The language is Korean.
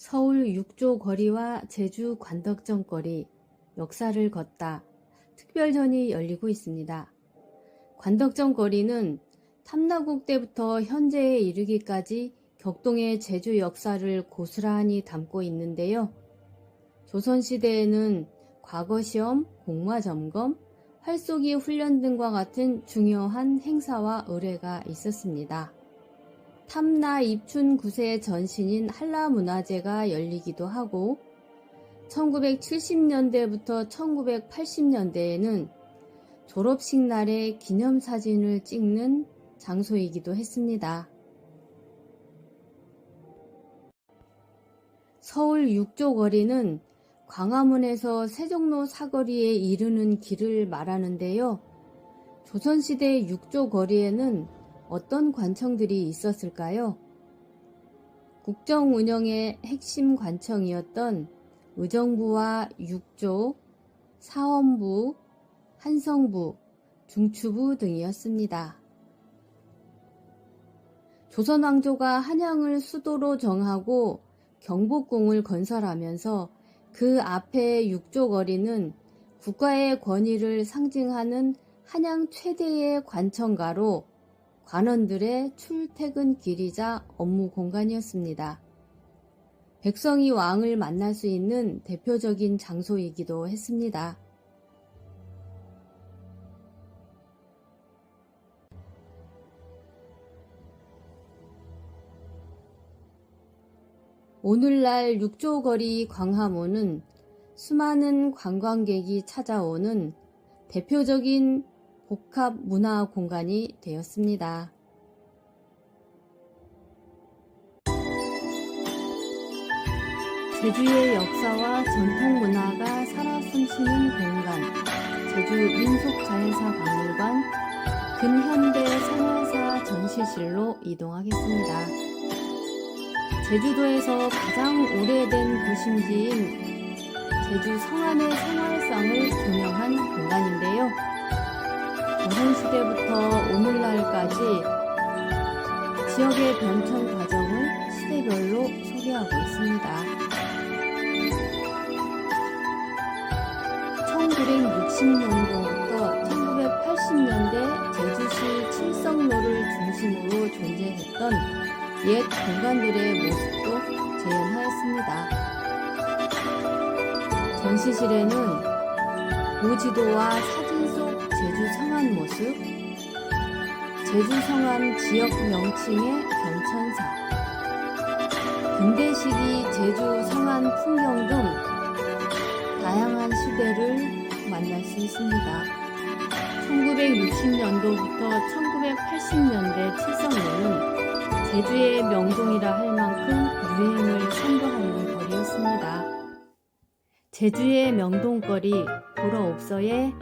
서울 육조 거리와 제주 관덕정 거리, 역사를 걷다 특별전이 열리고 있습니다. 관덕정 거리는 탐나국 때부터 현재에 이르기까지 격동의 제주 역사를 고스란히 담고 있는데요. 조선시대에는 과거 시험, 공마 점검, 활쏘기 훈련 등과 같은 중요한 행사와 의례가 있었습니다. 탐나 입춘 9세 전신인 한라문화제가 열리기도 하고 1970년대부터 1980년대에는 졸업식 날에 기념사진을 찍는 장소이기도 했습니다. 서울 육조 거리는 광화문에서 세종로 사거리에 이르는 길을 말하는데요. 조선시대 육조 거리에는 어떤 관청들이 있었을까요? 국정 운영의 핵심 관청이었던 의정부와 육조, 사원부, 한성부, 중추부 등이었습니다. 조선 왕조가 한양을 수도로 정하고 경복궁을 건설하면서 그 앞에 육조거리는 국가의 권위를 상징하는 한양 최대의 관청가로 관원들의 출퇴근 길이자 업무 공간이었습니다. 백성이 왕을 만날 수 있는 대표적인 장소이기도 했습니다. 오늘날 육조거리 광화문은 수많은 관광객이 찾아오는 대표적인 복합 문화 공간이 되었습니다. 제주의 역사와 전통 문화가 살아 숨쉬는 공간, 제주 민속자연사 박물관 근현대 생활사 전시실로 이동하겠습니다. 제주도에서 가장 오래된 도심지인 제주 성안의 생활상을 조명한 공간인데요. 조선시대부터 오늘날까지 지역의 변천 과정을 시대별로 소개하고 있습니다. 1960년도부터 1980년대 제주시 칠성로를 중심으로 존재했던 옛 공간들의 모습도 재현하였습니다. 전시실에는 고지도와 사진 속 제주 성안 모습, 제주 성안 지역 명칭의 경천사, 근대 시기 제주 성안 풍경 등 다양한 시대를 만날 수 있습니다. 1960년도부터 1980년대 칠성로는 제주의 명동이라 할 만큼 유행을 선도하는 거리였습니다. 제주의 명동거리 보러 옵서의